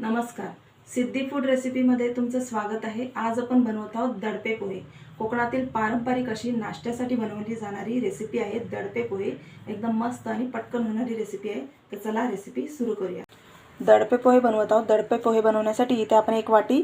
नमस्कार. सिद्धी फूड रेसिपीमध्ये तुमचं स्वागत आहे. आज आपण बनवत आहोत दडपे पोहे. कोकणातील पारंपरिक अशी नाश्त्यासाठी बनवली जाणारी रेसिपी आहे दडपे पोहे. एकदम मस्त आणि पटकन होणारी रेसिपी आहे. तर चला रेसिपी सुरू करूया. दडपे पोहे बनवत आहोत. दडपे पोहे बनवण्यासाठी इथे आपण एक वाटी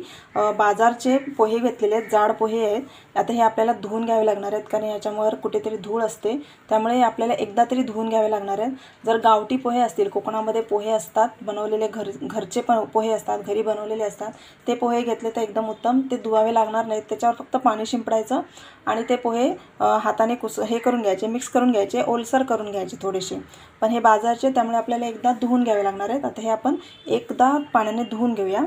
बाजारचे पोहे घेतलेले आहेत. जाड पोहे आहेत. आता हे आपल्याला धुवून घ्यावे लागणार आहेत कारण याच्यामुळे कुठेतरी धूळ असते. त्यामुळे आपल्याला एकदा तरी धुवून घ्यावे लागणार आहेत. जर गावठी पोहे असतील कोकणामध्ये पोहे असतात बनवलेले घर घरचे पण पोहे असतात घरी बनवलेले असतात ते पोहे घेतले तर एकदम उत्तम. ते धुवावे लागणार नाहीत. त्याच्यावर फक्त पाणी शिंपडायचं आणि ते पोहे हाताने कुस हे करून घ्यायचे मिक्स करून घ्यायचे ओलसर करून घ्यायचे थोडेसे. पण हे बाजारचे त्यामुळे आपल्याला एकदा धुवून घ्यावे लागणार आहेत. आता हे आपण एकदा पाण्याने धुवून घेऊया.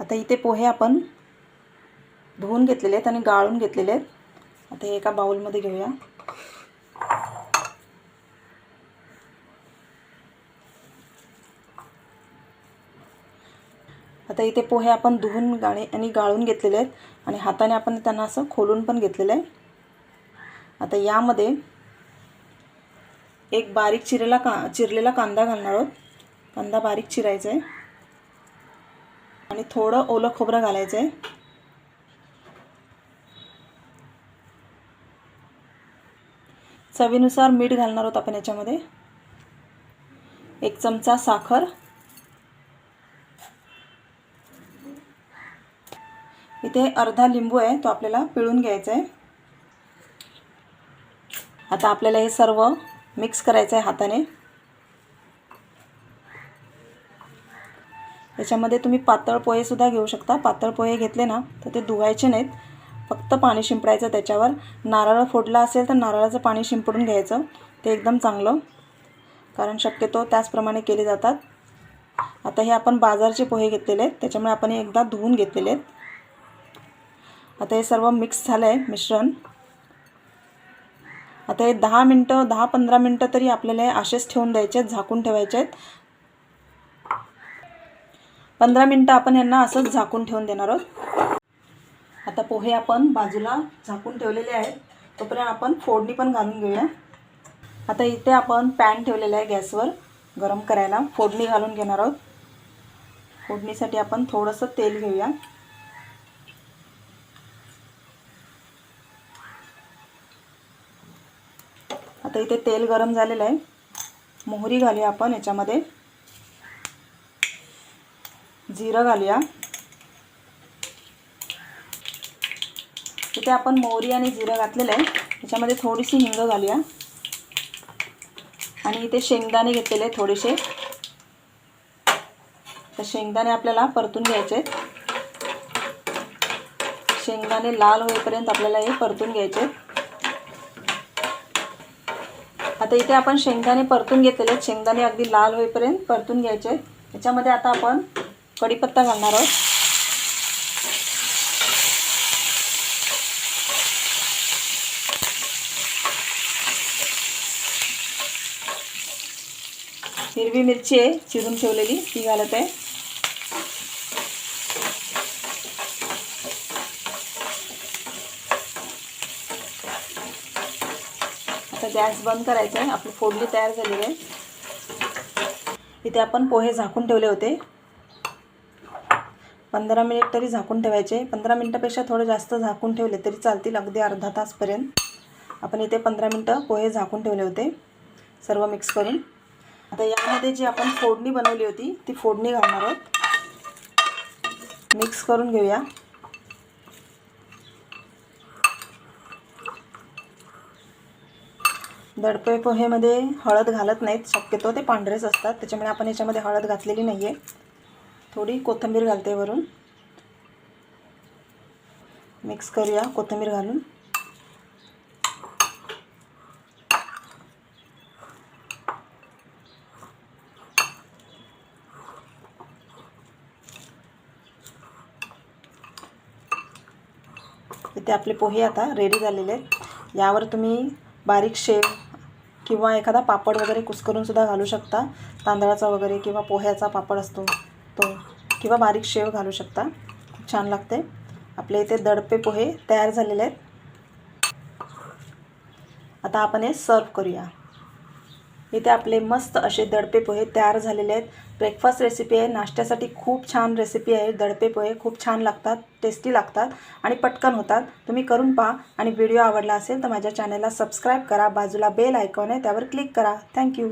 आता इथे पोहे आपण धुवून घेतलेले आहेत आणि गाळून घेतलेले आहेत. आता हे एका बाउलमध्ये घेऊया. आता इथे पोहे आपण धुवून गाणे आणि गाळून घेतलेले आहेत. आणि हाताने आपण त्यांना असं खोलून पण घेतलेलं आहे. आता यामध्ये एक बारीक चिरेला का चिरलेला कांदा घालणार आहोत. कांदा बारीक चिरायचा आहे. आणि थोडं ओलं खोबरं घालायचं आहे. चवीनुसार मीठ घालणार आहोत आपण याच्यामध्ये. एक चमचा साखर. इथे अर्धा लिंबू आहे तो आपल्याला पिळून घ्यायचा आहे. आता आपल्याला हे सर्व मिक्स करायचं आहे हाताने. याच्यामध्ये तुम्ही पातळ पोहेसुद्धा घेऊ शकता. पातळ पोहे घेतले ना तर ते धुवायचे नाहीत. फक्त पाणी शिंपडायचं त्याच्यावर. नारळ फोडला असेल तर नारळाचं पाणी शिंपडून घ्यायचं. ते एकदम चांगलं. कारण शक्यतो त्याचप्रमाणे केले जातात. आता हे आपण बाजारचे पोहे घेतलेले आहेत. त्याच्यामुळे आपण हे एकदा धुवून घेतलेले आहेत. आता हे सर्व मिक्स झालं आहे मिश्रण. आता हे दहा मिनटं दहा पंधरा मिनटं तरी आपल्याला हे असेच ठेवून द्यायचे आहेत झाकून ठेवायचे आहेत. पंधरा मिनटं आपण यांना असंच झाकून ठेवून देणार आहोत. आता पोहे आपण बाजूला झाकून ठेवलेले आहेत. तोपर्यंत आपण फोडणी पण घालून घेऊया. आता इथे आपण पॅन ठेवलेला आहे गॅसवर गरम करायला. फोडणी घालून घेणार आहोत. फोडणीसाठी आपण थोडंसं तेल घेऊया. आता इथे तेल गरम झालेलं आहे. मोहरी घालूया आपण याच्यामध्ये. जिरं घालूया. इथे आपण मोहरी आणि जिरं घातलेलं आहे. त्याच्यामध्ये थोडीशी हिंग घालूया. आणि इथे शेंगदाणे घेतलेले आहेत थोडेसे. तर शेंगदाणे आपल्याला परतून घ्यायचे आहेत. शेंगदाणे लाल होईपर्यंत आपल्याला हे परतून घ्यायचे आहेत. आता इथे आपण शेंगदाणे परतून घेतलेले आहेत. शेंगदाणे अगदी लाल होईपर्यंत परतून घ्यायचे आहेत. त्याच्यामध्ये आता आपण कढीपत्ता घालणार आहोत. हिरवी मिरची आहे चिरून ठेवलेली ती घालत आहे. गॅस बंद करायचा आहे. आपली फोडणी तयार झालेली आहे. इथे आपण पोहे झाकून ठेवले होते. पंधरा मिनिट तरी झाकून ठेवायचे. पंधरा मिनटापेक्षा थोडं जास्त झाकून ठेवले तरी चालतील अगदी अर्धा तासपर्यंत. आपण इथे पंधरा मिनटं पोहे झाकून ठेवले होते. सर्व मिक्स करून. आता यामध्ये जी आपण फोडणी बनवली होती ती फोडणी घालणार आहोत. मिक्स करून घेऊया. दडपे पोहेमध्ये हळद घालत नाहीत शक्यतो ते पांढरेच असतात. त्याच्यामुळे आपण याच्यामध्ये हळद घातलेली नाही आहे थोडी कोथिंबीर घालते वरून. मिक्स करूया कोथिंबीर घालून. इथे आपले पोहे आता रेडी झालेले आहेत. यावर तुम्ही बारीक शेव किंवा एखादा पापड वगैरे कुस्करूनसुद्धा घालू शकता. तांदळाचा वगैरे किंवा पोह्याचा पापड असतो तो किंवा बारीक शेव घालू शकता. खूप छान लागते. आपल्या इथे दडपे पोहे तयार झालेले आहेत. आता आपण हे सर्व करूया. इथे आपले मस्त असे दडपे पोहे तयार झालेले आहेत. ब्रेकफास्ट रेसिपी आहे. नाश्त्यासाठी खूप छान रेसिपी आहे. दडपे पोहे खूप छान लागतात टेस्टी लागतात आणि पटकन होतात. तुम्ही करून पहा आणि व्हिडिओ आवडला असेल तर माझ्या चॅनलला सबस्क्राईब करा. बाजूला बेल आयकॉन आहे. त्यावर क्लिक करा. थँक्यू